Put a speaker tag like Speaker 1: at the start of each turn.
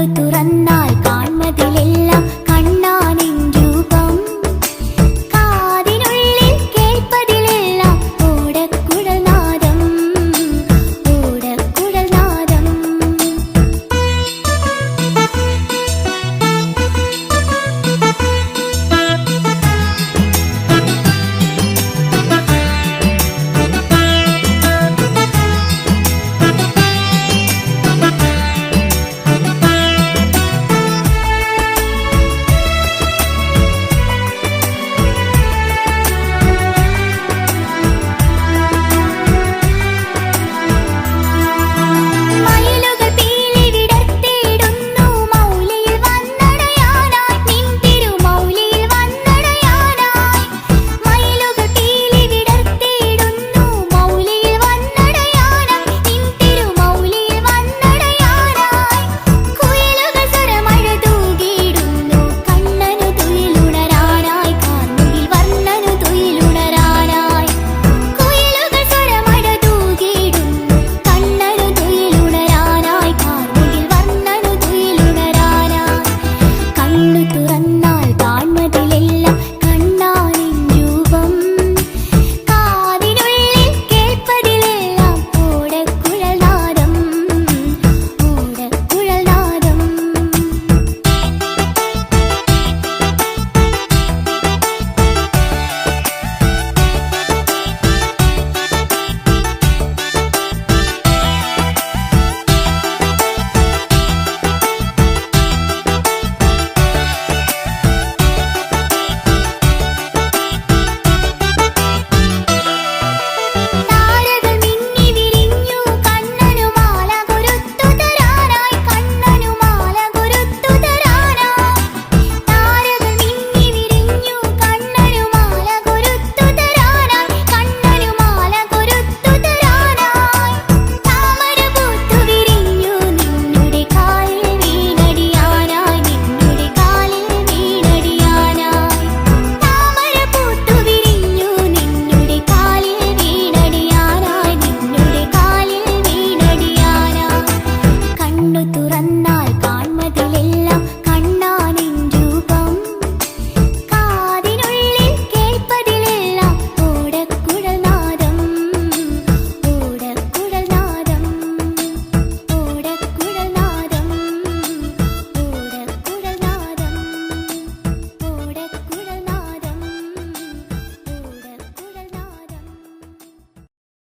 Speaker 1: കണ്ണു തുറന്നാൽ കാണുന്നതിലെല്ലാം